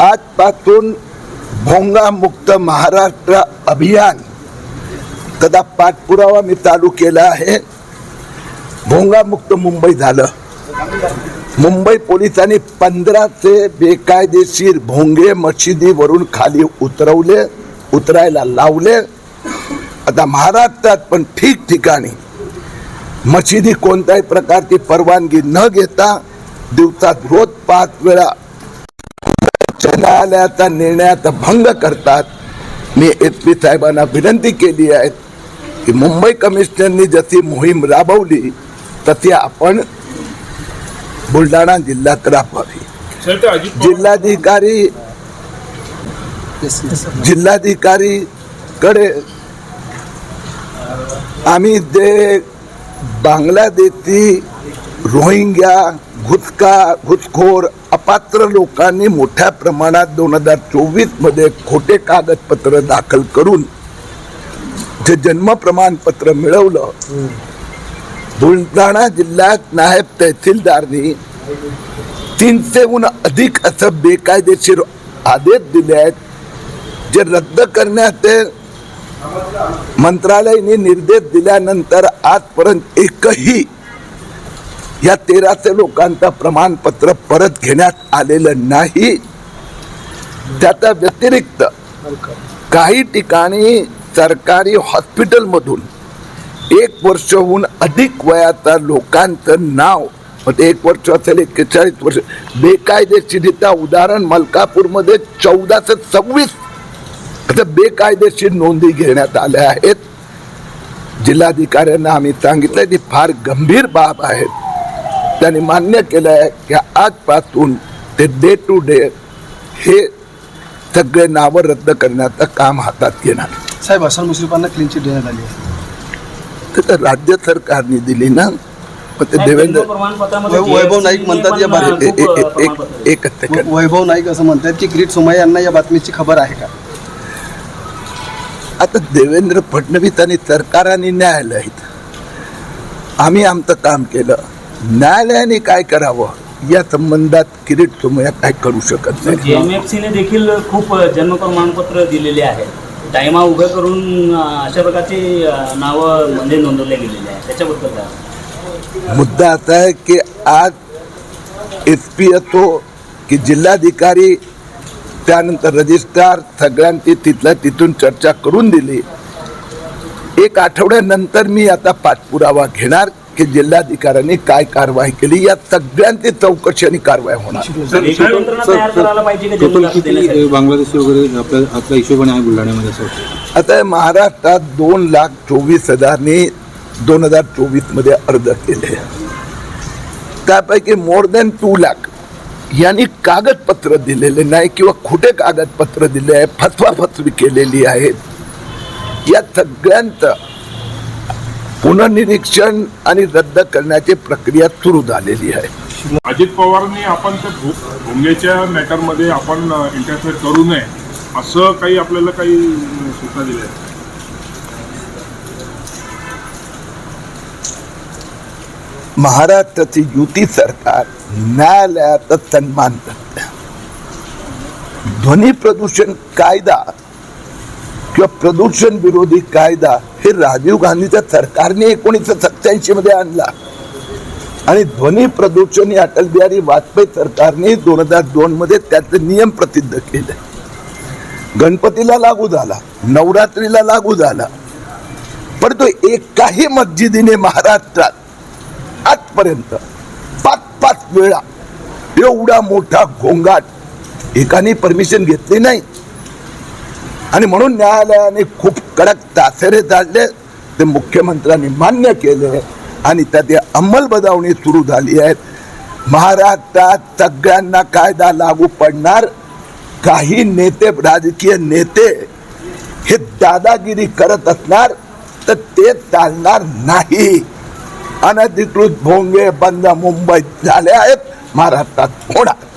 आजपासून भोंगामुक्त महाराष्ट्र अभियान त्याचा पाठपुरावा मी चालू केला आहे. भोंगामुक्त मुंबई झालं. मुंबई पोलिसांनी पंधराचे बेकायदेशीर भोंगे मशिदीवरून खाली उतरवले उतरायला लावले. आता महाराष्ट्रात पण ठिकठिकाणी मशिदी कोणत्याही प्रकारची परवानगी न घेता दिवसात रोज पाच वेळा न्यायालयाचा निर्णयाचा भंग करतात. मी एस पी साहेबांना विनंती केली आहे की मुंबई कमिशनरनी जशी मोहीम राबवली तशी आपण बुलढाणा जिल्ह्यात राबवावी. जिल्हाधिकारी जिल्हाधिकारी कडे आम्ही जे बांगलादेशी रोहिंग्या घुसका घुसखोर अपात्र लोकांनी मोठ्या प्रमाणात दोन हजार चोवीसमध्ये खोटे कागदपत्र दाखल करून जे जन्म प्रमाणपत्र मिळवलं बुलढाणा जिल्ह्यात नायब तहसीलदारनी तीनशेहून अधिक असं बेकायदेशीर आदेश दिले आहेत जे रद्द करण्याचे मंत्रालयाने निर्देश दिल्यानंतर आजपर्यंत एकही या तेराशे लोकांचं प्रमाणपत्र परत घेण्यात आलेलं नाही. त्याच्या व्यतिरिक्त काही ठिकाणी सरकारी हॉस्पिटलमधून एक वर्षहून अधिक वयाचा लोकांचं नाव म्हणजे एक वर्ष असेल एक्केचाळीस वर्ष बेकायदेशीरित्या उदाहरण मलकापूरमध्ये चौदा ते सव्वीस आता बेकायदेशीर नोंदी घेण्यात आल्या आहेत. जिल्हाधिकाऱ्यांना आम्ही सांगितलं ती फार गंभीर बाब आहेत. त्यांनी मान्य केलं आहे की आजपासून ते डे टू डे हे सगळे नावं रद्द करण्याचं काम हातात घेणार. साहेब हसन मुश्रीफांना क्लीन चिट देण्यात आली आहे. ते तर राज्य सरकारने दिली ना. पण ते देवेंद्र वैभव नाईक म्हणतात या ए- एक वैभव नाईक असं म्हणतात की किरीट सोमय्या यांना या बातमीची खबर आहे का? आता देवेंद्र फडणवीस आणि सरकाराने न्यायालय आहेत आम्ही आमचं काम केलं. न्यायालयाने काय करावं? या संबंधात किरीट सोमय्या काय करू शकत नाही. जेएमएफसीने देखील खूप जन्म प्रमाणपत्र दिलेले आहेत टायमा उभं करून अशा प्रकारची नावं म्हणजे नोंदवल्या गेलेली आहे त्याच्याबद्दल काय? मुद्दा असा आहे की आज एस पी असो की जिल्हाधिकारी त्यानंतर रजिस्ट्रार सगळ्यांची तिथल्या तिथून चर्चा करून दिली. एक आठवड्यानंतर मी आता पाठपुरावा घेणार. की जिल्हाधिकाऱ्यांनी काय कारवाई केली या सगळ्यांची चौकशी आणि कारवाई होणार? बांगलादेशी वगैरे आपल्या हिशोबाने आहे बुलढाण्यामध्ये आता महाराष्ट्रात दोन लाख चोवीस हजारनी दोन हजार चोवीसमध्ये अर्ज केले. त्यापैकी मोर दॅन टू लाख यांनी कागदपत्र दिलेले नाही किंवा खोटे कागदपत्र दिले आहे फसवा फसवी केलेली आहेत. या सगळ्यांचं पुनर्निरीक्षण आणि रद्द करण्याची प्रक्रिया सुरू झालेली आहे. अजित पवारनी आपण त्या भो- भोंग्याच्या मॅटरमध्ये आपण इंटरफेअर करू नये असं काही आपल्याला काही सूचना दिल्या महाराष्ट्राची युती सरकार न्यायालयाचा सन्मान करते. ध्वनी प्रदूषण कायदा किंवा प्रदूषण विरोधी कायदा हे राजीव गांधीच्या सरकारने एकोणीसशे सत्याऐंशी मध्ये आणला. आणि ध्वनी प्रदूषण हे अटल बिहारी वाजपेयी सरकारने दोन हजार दोन मध्ये त्याचे नियम प्रसिद्ध केले. गणपतीला लागू झाला नवरात्रीला लागू झाला. परंतु एकाही मस्जिदीने महाराष्ट्रात आजपर्यंत पाच पाच वेळा एवढा मोठा घोंगाट एकाने परमिशन घेतली नाही. आणि म्हणून न्यायालयाने खूप कडक तासेरे काढले ते मुख्यमंत्र्यांनी मान्य केले. आणि त्याची अंमलबजावणी सुरू झाली आहे. महाराष्ट्रात सगळ्यांना कायदा लागू पडणार. काही नेते राजकीय नेते हे दादागिरी करत असणार तर ते चालणार नाही. अनधिकृत भोंगे बंद मुंबईत झाले आहेत. महाराष्ट्रात होणार